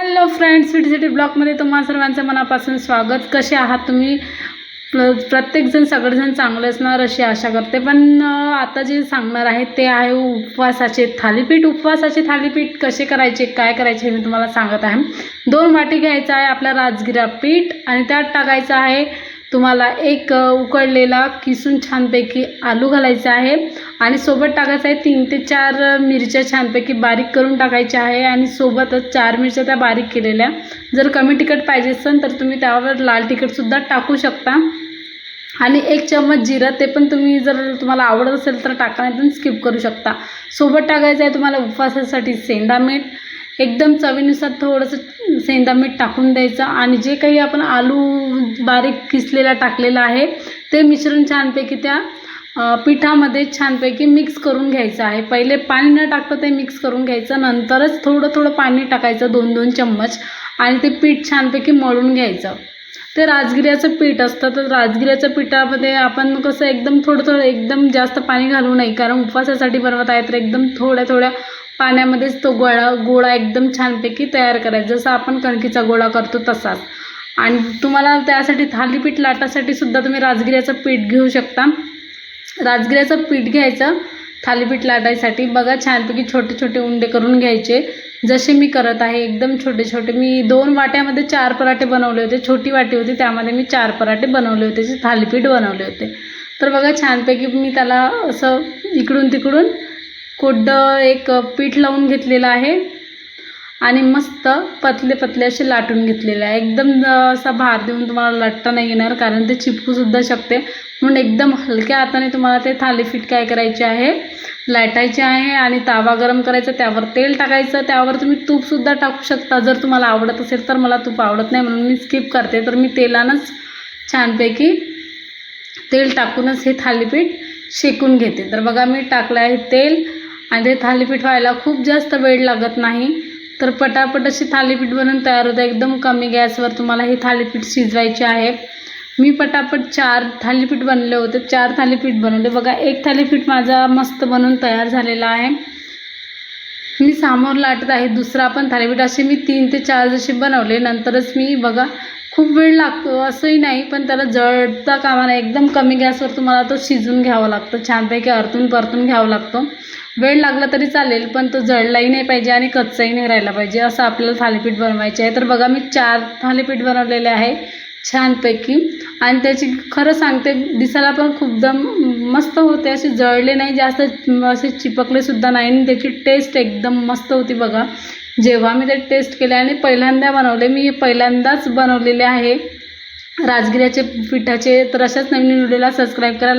Hello friends city city ब्लॉगमध्ये तुम्हा सर्वांचं मनापासून स्वागत. कसे आहात तुम्ही? प्रत्येकजण सगळेजण चांगले असणार अशी आशा करते. पण आता जे सांगणार आहे ते आहे उपवासाचे. थालीपीठ उपवासाचे थालीपीठ कसे करायचे काय करायचे हे मी तुम्हाला सांगत आहे. दोन वाटी घ्यायचं आहे आपल्या राजगिरा पीठ आणि त्यात टाकायचं आहे तुम्हाला एक उकळलेला उकडलेला किसून छानपैकी आलू घालायचा आहे. आणि सोबत टाकायचं आहे तीन ते चार मिरच्या छानपैकी बारीक करून टाकायच्या आहे. आणि सोबतच चार मिरच्या त्या बारीक केलेल्या. जर कमी तिखट पाहिजे असेल तर तुम्ही त्यावर लाल तिखटसुद्धा टाकू शकता. आणि एक चम्मच जिरं ते पण तुम्ही जर तुम्हाला आवडत असेल तर टाका नाही स्किप करू शकता. सोबत टाकायचं आहे तुम्हाला उपवासासाठी सेंदा मीठ. एकदम चवीनुसार थोडंसं सेंदा मीठ टाकून द्यायचं आणि जे काही आपण आलू बारीक किसलेला टाकलेला आहे ते मिश्रण छानपैकी त्या पिठामध्ये छानपैकी मिक्स करून घ्यायचं आहे. पहिले पाणी न टाकता ते मिक्स करून घ्यायचं नंतरच थोडं थोडं पाणी टाकायचं दोन दोन चम्मच आणि ते पीठ छानपैकी मळून घ्यायचं. ते राजगिऱ्याचं पीठ असतं तर राजगिऱ्याच्या पिठामध्ये आपण कसं एकदम थोडं थोडं एकदम जास्त पाणी घालू नये कारण उपवासासाठी बनवत आहे तर एकदम थोड्या थोड्या पाण्यामध्येच तो गोळा गोळा एकदम छानपैकी तयार करायचा. जसं आपण कणकीचा गोळा करतो तसाच. आणि तुम्हाला त्यासाठी थालीपीठ लाटासाठी सुद्धा तुम्ही राजगिऱ्याचं पीठ घेऊ शकता. राजगिऱ्याचं पीठ घ्यायचं थालीपीठ लाटायसाठी. बघा छानपैकी छोटे छोटे उंडे करून घ्यायचे. जसे मी करत आहे एकदम छोटे छोटे. मी दोन वाट्यामध्ये चार पराठे बनवले होते. छोटी वाटी होती त्यामध्ये मी चार पराठे बनवले होते. जे थालीपीठ बनवले होते. तर बघा छानपैकी मी त्याला असं इकडून तिकडून कोड्डं एक पीठ लावून घेतलेलं आहे. आणि मस्त पतले पतले असे लाटून घेतलेले आहे. एकदम असा भार देऊन तुम्हाला लाटता नाही येणार कारण ते चिपकूसुद्धा शकते. म्हणून एकदम हलक्या हाताने तुम्हाला ते थालीपीठ काय करायचे आहे लाटायचे आहे आणि तावा गरम करायचा त्यावर तेल टाकायचं. त्यावर तुम्ही तूपसुद्धा टाकू शकता. जर तुम्हाला आवडत असेल तर मला तूप आवडत नाही म्हणून मी स्किप करते. तर मी तेलानंच छानपैकी तेल टाकूनच हे थालीपीठ शेकून घेते. तर बघा मी टाकलं आहे तेल. आणि ते थालीपीठ व्हायला खूप जास्त वेळ लागत नाही. तर पटापट अशी थालीपीठ बनवून तयार होतं. एकदम कमी गॅसवर तुम्हाला हे थालीपीठ शिजवायचे आहे. मी पटापट चार थालीपीठ बनले होते. चार थालीपीठ बनवले. बघा एक थालीपीठ माझा मस्त बनवून तयार झालेला आहे. मी समोर लाटत आहे. दुसरा पण थालीपीठ असे मी तीन ते चार जसे बनवले. नंतरच मी बघा खूप वेळ लागतो असंही नाही पण त्याला जळता कामा नाही एकदम कमी गॅसवर तुम्हाला तो शिजून घ्यावा लागतो. छानपैकी अर्तून परतून घ्यावा लागतो. वेळ लागला तरी चालेल पण तो जळलाही नाही पाहिजे आणि कच्चाही नाही राहिला पाहिजे असं आपल्याला थालीपीठ बनवायचे आहे. तर बघा मी चार थालीपीठ बनवलेले आहे छानपैकी. आणि त्याची खरं सांगते दिसायला पण खूप दम मस्त होते असे जळले नाही जास्त असे चिपकलेसुद्धा नाही. आणि त्याची टेस्ट एकदम मस्त होती बघा. जेव्हा मी ते टेस्ट केले आणि पहिल्यांदा बनवले मी पहिल्यांदाच बनवलेले आहे. राजगिऱ्याचे पिठाचे तर अशाच नवीन व्हिडिओला सबस्क्राईब करा.